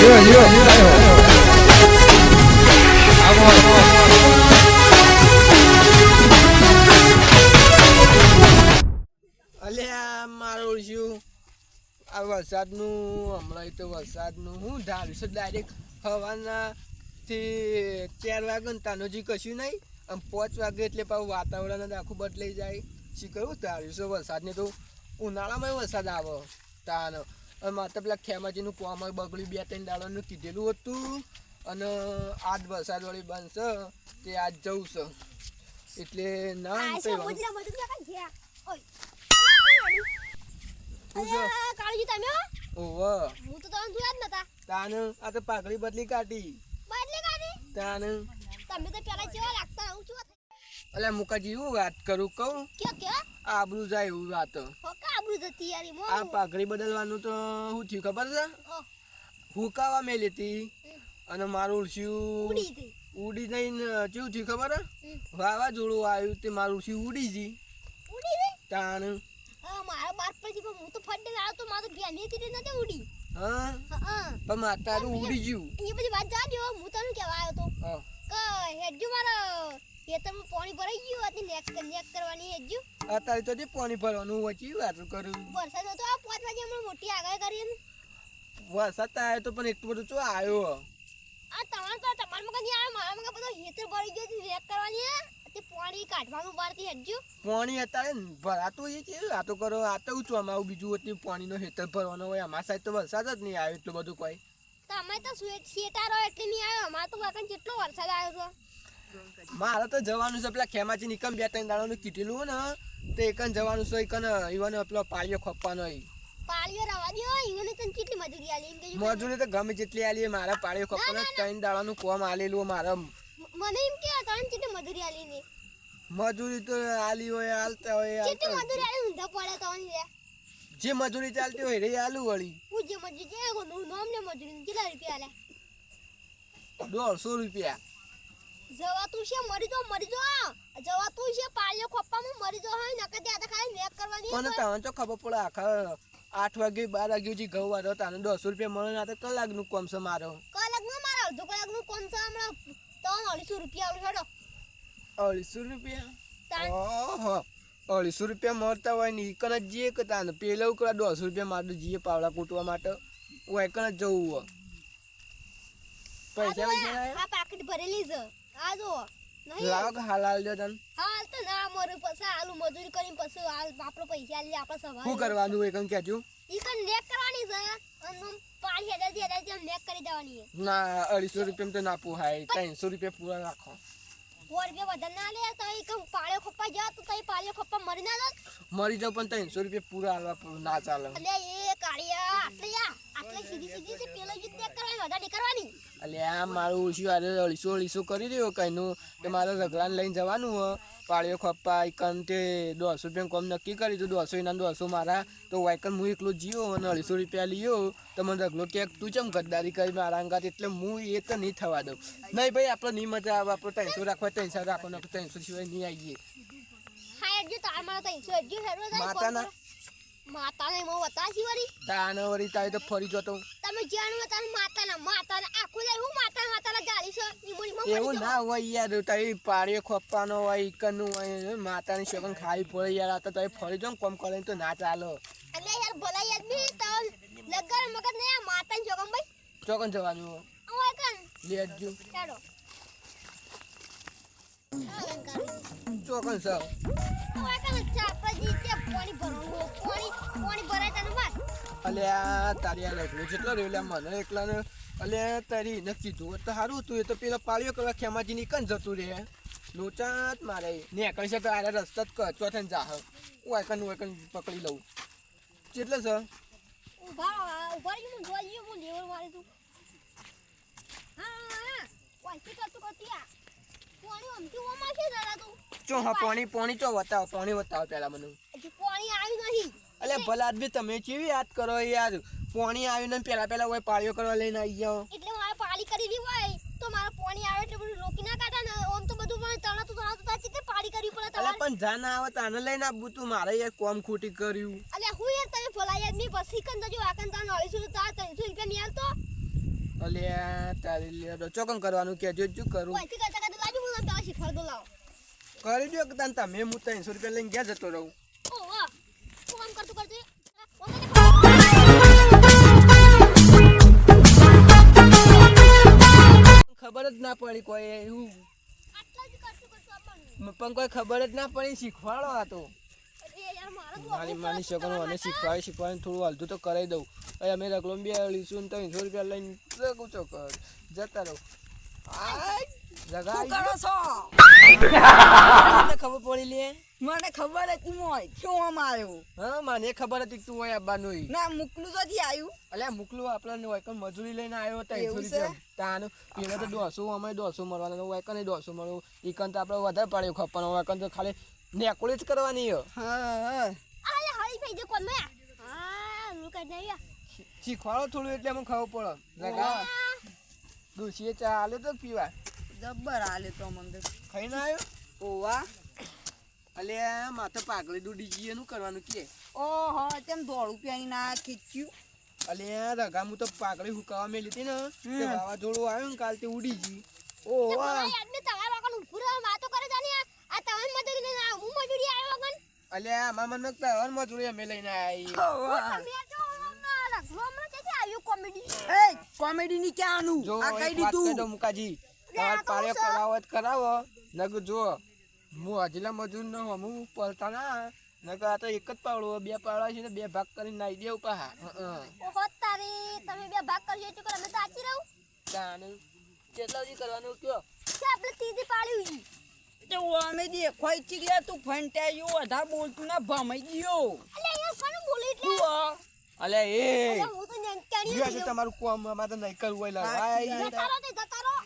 જીઓ જીઓ આવો અલ્યા મારું શું? આ વરસાદનું, હમણાં તો વરસાદનું હું ધારું છું ડાયરેક્ટ હવાના થી ચાર વાગે ને તાનો જી કશું નહીં, આમ પાંચ વાગે એટલે પાછું વાતાવરણ જ આખું બદલાઈ જાય. શી કહ્યું ધાર્યું છે વરસાદને તો ઉનાળામાં વરસાદ આવે તાન માત્ર પેલા ખેમાજીનું કોમ બગડ્યું બે ત્રણ દાડાનું કીધેલું હતું. અને આજ વરસાદ વળી બનશે તે આજ જવું છે. એટલે ના પાઘડી બદલી કાઢી. તમે તો પેલા જેવા લાગતા હું છું? અલ્યા મુકાજી હું વાત કરું કહું? કયો કયો? આબરું જાય એવું વાત. હો કાબરું જતી યારી મો આ પાઘડી બદલવાનું તો શું થયું ખબર છે? હુકાવા મેલી હતી અને મારું ઉડસ્યું ઉડી જઈને કેવું થયું ખબર? વાવા જોડું આવ્યું તે મારું ઉડસ્યું ઉડી જી તાણ. હા મારા બાર પછી પણ હું તો ફડે આવતો મારો બેની હતી તે નથી ઉડી. હા? હા મારે પણ માતારું ઉડી ગયું. એ બધી વાત જાડ્યો હું તને કેવા આવ્યો તો. હા. કે હેડજો મારા. ખેતરમાં પાણી ભરાઈ ગયું હતી નેક્સ્ટ નેક કરવાની હેડજો અત્યારે તો જે પાણી ભરવાનું વચ્ચે વાત કરું. વરસાદ હતો આ પાંચ વાગે હમણાં મોટી આગાહી કરી ને વરસાદ આવ્યો તો પણ એટલું બધું શું આવ્યો. આ તમારે તો તમારા મગજ નહીં આવે મારા મગજ બધો હેતર ભરી ગયો છે રેક કરવાની. તે પાણી કાઢવાનું બહારથી હેડજો પાણી અત્યારે ભરાતું એ છે આ તો કરો. આ તો આમાં બીજું હતું પાણીનો હેતર ભરવાનો હોય. અમારા સાઈડ તો વરસાદ જ નહીં આવ્યો એટલું બધું કોઈ. તમે તો શેટારો એટલે નહીં આવ્યો. અમારે તો વાકન જેટલો વરસાદ આવ્યો હતો મારે તો જવાનું છે પેલા ખેમાચી નિકમ બે ત્રણ દાડાનું કીધેલું ને તો એકન જવાનું છે એકન ઈવન પેલો પાળીઓ ખપવાનો હોય પાળીઓ રવા દ્યો ઈવને તને કેટલી મજૂરી આલી? એમ કે મજૂરી તો ગમે જેટલી આલી મારા પાળીઓ ખપવાનો ત્રણ દાડાનું કોમ આલેલું મારા. મને એમ કે ત્રણ કેટલી મજૂરી આલી ને? મજૂરી તો આલી હોય હાલતા હોય કેટલી મજૂરી આલી ઊંધા પડે તો જે મજૂરી ચાલતી હોય રે આલુ વળી. હું જે મજૂરી છે નામ ને મજૂરી કેટલા રૂપિયા આલે? દોઢસો રૂપિયા. જવા તું છે મરી જો મરી જો. જવા તું છે પાળીઓ ખપ્પામાં મરી જો હોય નકર ત્યાં ખાલી મેક કરવાની પણ તમને તો ખબર પડે આખા આઠ વાગે બાર વાગે છે ઘઉં વાળો તાને દોઢસો રૂપિયા મળે ના તો કલાકનું કોમ છે મારો. કલાકનું મારો અડધો કલાકનું કોણ છે હમણાં. ત્રણ અઢીસો રૂપિયા આવડે છોડો અઢીસો રૂપિયા? ઓહો અઢીસો રૂપિયા મળતા હોય ને એકન જ જઈએ કે તાને? પેલા ઉકળા દોઢસો રૂપિયા માટે જઈએ પાવડા કૂટવા માટે. હું એકન જ જવું હોય પૈસા પૈસા પાકીટ ભરેલી છે. આ જો લાવો કે હાલ હાલ દો તને. હાલ તો ના મોર પછી આલુ મજૂરી કરીને પછી હાલ આપણો પૈસા લે આપણે સવાર શું કરવાનું એકમ કેજો ઈકન કન નેક કરવાની છે? અનમ આમ પાણી હેડાથી હેડાથી આમ નેક કરી દેવાની ના અઢીસો રૂપિયા તો ના પોહાય ત્રણસો રૂપિયા પૂરા રાખો. સો રૂપિયા વધારે ના લે તો ઈ પાળે ખોપા જા તો તઈ પાળે ખપ્પા મરી ના જાત મરી જાવ પણ ત્રણસો રૂપિયા પૂરા આલવા ના ચાલે. અલે એ કાળિયા આટલે આટલે સીધી સીધી પેલો જ નેક કરવાની વધારે નહીં કરવાની આ મારું ઓછું આજે અઢીસો અળીસો કરી દો કઈનું કે મારે રગડાને લઈને જવાનું હોય પાળીઓ ખપ્પા એકન તે દોઢસો રૂપિયા કોમ નક્કી કરી તો દોઢસો એના દોઢસો મારા. તો વાયકન હું એકલો જીવો અને અઢીસો રૂપિયા લીયો. તો મને રગલો કે તું ચમ ગદ્દારી કરી મારા અંગાત? એટલે હું એ તો નહીં થવા દઉં. નહીં ભાઈ આપણે નહીં મજા આવે આપણે ત્રણસો રાખવા ત્રણસો રાખો ને ત્રણસો સિવાય નહીં આવીએ. માતાના? માતાને મો વતાસી વરી તાને વળી તાય તો ફરી જતો તમે જાણો તાર માતાના માતાના આખું લઈ હું માતા માતાના ગાડી છે ઈ માં એવું ના હોય યાર તારી પાળીઓ ખપ્પાનો હોય ઈકનનું હોય માતાની શોખન ખાઈ પડે યાર આ તો તઈ ફરી જાઉં કોમ કરે તો ના ચાલો. એટલે યાર ભલાઈ બી તો લગર મગર ને માતાની જોગમ ભાઈ. ચોકન જવાનું. હોય. કન લેજો. ચાલો. ચોકન સર ઓય ચાપજી કે પાણી ભરવાનું પાણી પાણી ભરાય તને બાદ અલે તારી આ. લગ્ન જેટલો રહ્યો લે મને એકલાને અલ્યા તારી એને કીધું હોત તો સારું હતું એ તો પેલો પાળ્યો કરવા ખેમાજી ની જતું રહે લોચા મારે ને છે તો આરે રસ્તા જ કચો થઈને જાહ હું એકન પકડી લઉં કેટલે છે ઊભા ઊભા રહી હું જોઈ હું લેવલ મારી તું હા હા વાસી કરતું કરતી ચો હા પાણી પાણી ચો બતાવો પાણી બતાવો પેલા મને. પાણી આવ્યું નહીં અલે ભલા આદમી તમે કેવી યાદ કરો યાર? પાણી આવ્યું ને પેલા પેલા હોય પાળીઓ કરવા લઈને આવી જાઓ. એટલે મારે પાળી કરેલી હોય તો મારે પાણી આવે એટલે બધું રોકી ના કાઢે ને તો બધું પણ થાય છે પાળી કરવી પડે અલે તમારે? પણ જા ના આવે તાને લઈને તું મારે યાર કોમ ખોટી કર્યું. અલ્યા હું યાર તમે ભલા યારની પછી કન જો રૂપિયા નહીં આલતો અલ્યા તારી લ્યા ચોકન કરવાનું કેજો જો કરું. દો લાવો. કરી દો કે તાન તમે હું ત્રણસો રૂપિયા લઈને ગયા જતો રહું. ખબર જ ના પડી કોઈ એવું. જ પણ કોઈ ખબર જ ના પડી શીખવાડો આ તો. મારો માની વસ્તુ શકો મને માટે. શીખવાડી શીખવાડીને થોડું હાલતું તો કરાવી દઉં. અહીં અમે રકલોમ બે લીશું તો ત્રણસો રૂપિયા લઈને જગું છો કર જતા રહું. ખબર પડી લે. મને ખબર હતી મોય આમ આવ્યો. હા મને ખબર હતી તું હોય આવવાનું ના મુકલું તો આવ્યું. અલ્યા મોકલું આપણને વૈકન મજૂરી લઈને આવ્યો ત્રણસો એવું છે? રૂપિયા તાનું પેલો તો દોઢસો અમે દોઢસો મળવાના વૈકન દોઢસો મળવું ઈકન તો આપણે વધારે પાડ્યું ખપવાનું વૈકન તો ખાલી નેકુળી જ કરવાની છે. હા. અરે હળી ભાઈ જો કોણ મેં હા લુક નહીં શીખવાડો થોડું એટલે મને ખબર પડે. લગા. ડોશીએ ચા આલે તો પીવા? જબ્બર આલે તો મને ખાઈને આવ્યો? ઓવા. અલ્યા માથે પાઘડી દૂડી જઈએ નું કરવાનું કે. ઓહો તેમ દોડું પ્યાઈ ના ખીચ્યું. અલ્યા રગા હું તો પાઘડી હુકાવા મેલી હતી ને. તે. વાવાઝોડું આવ્યું ને કાલ તે ઉડી ગઈ. ઓવા. આદમી તમારા વગર ઊભું રહેવા વાતો કરે ને તમે મજૂરી આવો હું મજૂરી આવ્યો વગર. અલ્યા આમાં મને તવન મજૂરી અમે લઈને આવી મે તો હમણાં હમણાં આવ્યું કોમેડી એ કોમેડી ની ક્યાંનું આ કહી દીધું. દઉં મુકાજી. તો પાડે હું છે. કરાવો. નક જો હું હજીલા મજૂર ન હોઉં હું પલતા ના. નકર આ તો એક જ પાવડો બે પાવડા છે ને બે ભાગ કરીને નાઈ દેવું પાહા હં, હં. ઓહો તારી તમે બે ભાગ કરજો એટલું કરો અમે તો આચી રહું. તાનું કેટલા સુધી કરવાનું કયો. કે આપણે ત્રીજી પાડ્યું તે અમે દેખાય છે લે તું ફંટાયો વધારે બોલતું ના ભમાઈ ગયો. અલે યાર કોણ બોલી એટલે? તું આ. એ. અલે હું તો આજે તમારું કોમ અમારે તો નહીં કરવું હોય લાય. જતારો તે જતા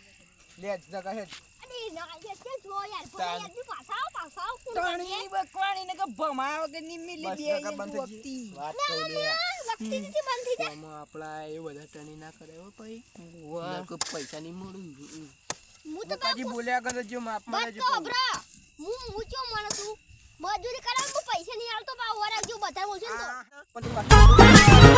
લે જગા હે અરે ના યાર કે જો યાર યાર કોણ બકવાણી ને કે ભમાય વગરની મિલી બે વખતી વાત લે બંધ થઈ જાય. કોમ એ બધા ટણી ના કરે હો ભાઈ. પૈસા નહીં મળું હમ. હું તો મુકાજી બોલ્યા કરે જો રહેજો તો કહું. અભરા. હું હું ચો માણસ છું. મજૂરી કરાવ હું પૈસા નહીં આવતો બા ઓરા જો બધા બોલશે તો.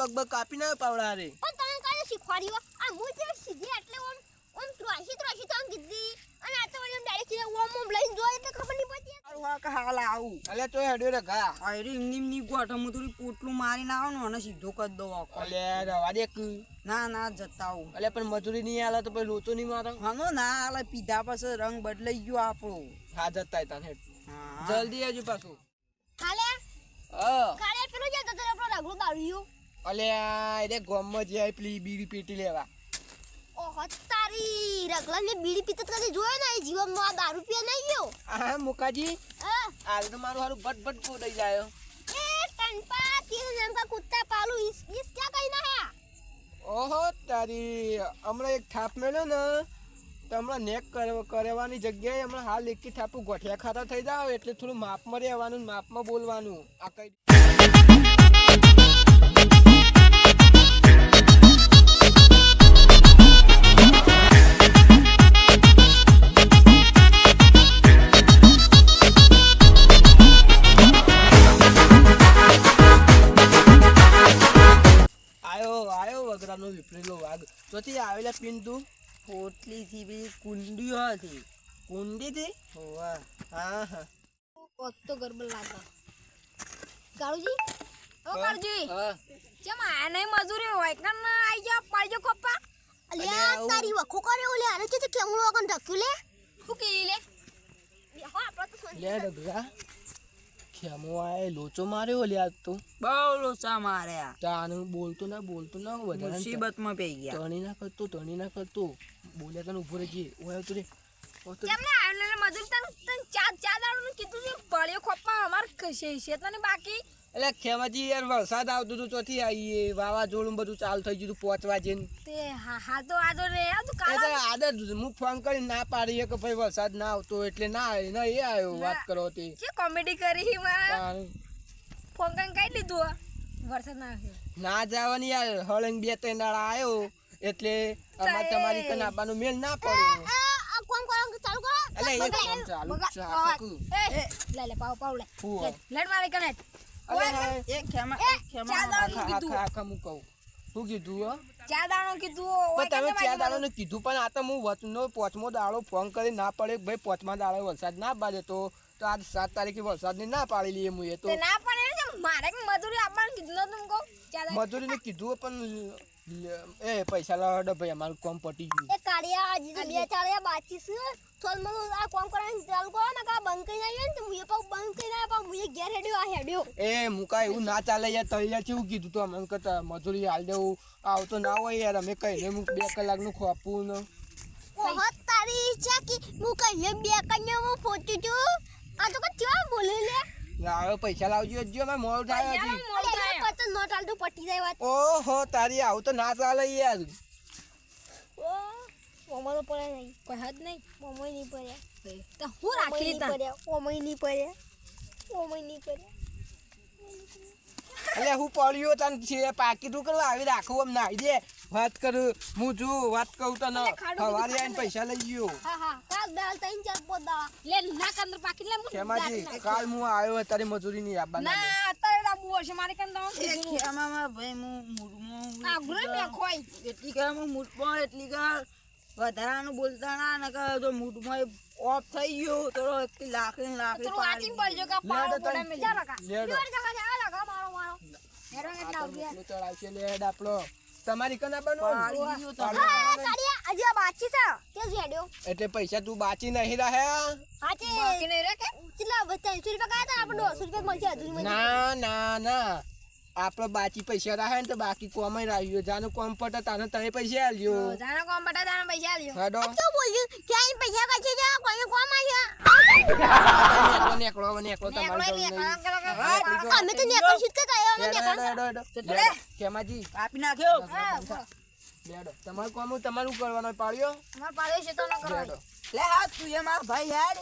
પગ પગ કાપી ના પાવડા રે. પણ તમે કાલે શીખવાડ્યું આ હું જે સીધી એટલે ઓમ ઓમ ત્રાસી ત્રાસી તો કીધી અને આ તો વળી આમ ડાયરેક્ટ સીધા ઓમ ઓમ લઈને જોય એટલે ખબર નહીં પડતી. હારું હા કે હાલ આવું. અલ્યા તો હેડ્યો રે ઘા. અરે ની એમની ગોઠમ થોડી પોટલું મારીને આવો ને અને સીધો કર દો આખો. અલ્યા રવા દે ના ના જતા આવું. અલે પણ મજૂરી નહીં આલે તો પછી લોચો નહીં મારો. હા ના આલે પીધા પછી રંગ બદલાઈ ગયો આપણો. હા જતા તાન જલ્દી આવજો પાછું. હાલે? હા. કાલે પેલો જે જતો રહ્યો આપણો રગડો દારૂ અલ્યા એને ગોમમાં જાય પેલી બીડી પેટી લેવા. ઓહો તારી રગલાને બીડી પીતા તને જોયો ને જીવનમાં દારૂ પીએ નહીં ગયો? હા મુકાજી. હાલ તો મારું હારું ભટ ભટ કોડાઈ જાય. એ ટંપા તીન નંકા કુત્તા પાલુ ઇસ ઇસ ક્યાં કઈ ના ઓહો તારી હમણાં એક થાપ મેળ્યો ને તો હમણાં નેક કરવાની જગ્યાએ હમણાં હાલ એકી થાપું ગોઠિયા ખાતા થઈ જાવ એટલે થોડું માપમાં રહેવાનું માપમાં બોલવાનું. આ કઈ વિપરેલો વાઘ. ચોથી આવેલા પિન તું પોટલી થી પેલી કુંડી હતી? કુંડીથી હોવા હા હા. કોક તો ગરબડ કાળુજી ઓ કાળુજી ચમ આ નહીં મજૂરી હોય કન આઈ જા પાડજો કપ્પા અલ્યા તારી વખો કરે ઓલે આને છે કેમળો વગન ઢક્યું લે? શું કે લે લે ડગરા ખેમો આય? લોચો માર્યો લ્યા તું? બહુ લોચા માર્યા. તાનું બોલતો ના બોલતો ના વધારે મુસીબતમાં પડી ગયા. તણી ના કરતો તણી ના કરતો. બોલ્યા તને ઊભો રહેજે. ઓય તું રે. કેમને આવેલે મજૂર તને તન ચાર ચાર દાડોનું કીધું છે પડ્યો ખોપા અમાર કશે છે તને બાકી? એટલે ખેમાજી યાર વરસાદ આવતો હતું ચોથી આવીએ વાવાઝોડું બધું ચાલુ થઈ ગયું પહોંચવા જઈને. તે હા હા તો તો રે આ તો એ કાળો હું ફોન કરી ના પાડીએ કે ભાઈ વરસાદ ના આવતો એટલે ના આવે. ના એ આવ્યો વાત કરો તે. કે કોમેડી કરી મારા. ફોન કરીને કઈ દીધું વરસાદ ના આવ્યો. ના જવાની યાર હળંગ બે ત્રણ દાડા આવ્યો. એટલે અમાર તમારી કન આપવાનો મેલ ના પડ્યો. કોમ કરો ચાલુ કરો. એટલે એ કામ ચાલુ કાકુ. એ લે લે પાવ પાવ લે. હું લે, લેટ મારી કને ખેમા ખેમા કીધું. આખા આખા હું કહું? શું કીધું હો? ચા દાણો કીધું પણ તમે ને કીધું આ તો હું વચનો પોચમો દાડો ફોન કરી ના પડે. ભાઈ પોચમા દાડો વરસાદ ના પાડે તો. તો આજ સાત તારીખે વરસાદની ના પાડી લઈએ હું એ તો. ના મારે મજૂરી આપવાનું કીધું કહું? ચા દાણો. કીધું પણ એ પૈસા લાવડો ભાઈ અમારું કોમ પટી ગયું. એ કાળિયા આજે તો બે ચાળિયા બાકી છે થોડ મને આ કોમ કરવાનું ચાલુ કરો ને કા બંધ કરી આવ્યો ને તો મુએ પાઉ બંધ કરી આવ્યો પાઉ મુએ ઘેર હેડ્યો આ હેડ્યો. એ મુકા એવું ના ચાલે યાર તૈયાર કેવું કીધું તો અમને કરતા મજૂરી હાલ દેવું આવતો ના હોય યાર અમે કહીને હું બે કલાકનું ખોપું ને. ઓહો તારી ઈચ્છા કે હું કઈને બે કન્યા હું પહોંચું છું. આ તો કેવા બોલે લે. લાવો પૈસા લાવજો જો અમે મોડું થાય હજી. થાય. અરે પતંગ નોટ પટી જાય વાત. ઓહો તારી આવું તો ના ચાલે યાર. ઓ મોમો પડે નહીં. કોઈ હદ નહીં. મોમો નહીં પડે. તો હું રાખી નહીં તા નહીં પડે. ઓમય નહીં પડે. એટલે હું પડ્યો તને છે પાકી તું કરવા આવી રાખું એમ નાઈ દે. વાત કરું હું જો વાત કહું તને. ના સવારે આઈને પૈસા લઈ ગયો. હા હા. કાલ દાલ તઈન ચાર પોદા લે ના કંદર પાકી લે હું કેમાજી કાલ હું આવ્યો તારી મજૂરી નહીં આપવાના ના હશે મારે કીધું ભાઈ હું એટલી હું એટલી વધારાનું બોલતા ના ને કે જો મૂળમાં ઓફ થઈ ગયો તો એટલી લાખ ને લાખ તો વાંચી પડજો કે પાડો. પડે મે જા લગા જોર જગા છે લગા મારો મારો. હેરો એટલા તો ઉગ્યા રોટલો ચડાવશે લેડ આપણો. તમારી કના બનો પાડી ગયો તો. હા કાળિયા હજી આ છે. કે જેડ્યો એટલે પૈસા તું બાચી નહીં રહે હા તે બાકી નહીં રહે કે કેટલા ત્રણસો રૂપિયા ગયા હતા આપણે. દોઢસો રૂપિયા મળશે હજુ ના ના ના. આપણો બાકી પૈસા રાખે ને તો બાકી કોમ રાખ્યો જાનો કોમ પટા તાને તને પૈસા આલ્યો. જાનો કોમ પટા તાનો પૈસા આલ્યો. હેડો. શું બોલ્યું ક્યાંય પૈસા કાઢી જા કોઈ કોમ આવ્યા નેકળો નેકળો નેકળો તમારી અમે તો નેકળો શીત કે કયો અમે નેકળો નેકળ હેડો હેડો હેડો. કાપી નાખ્યો. લેડો તમારું કોમ તમારું કરવાનો પાડ્યો? અમાર પાડ્યો છે તો ન કરો લે હા તું એ મારા ભાઈ યાર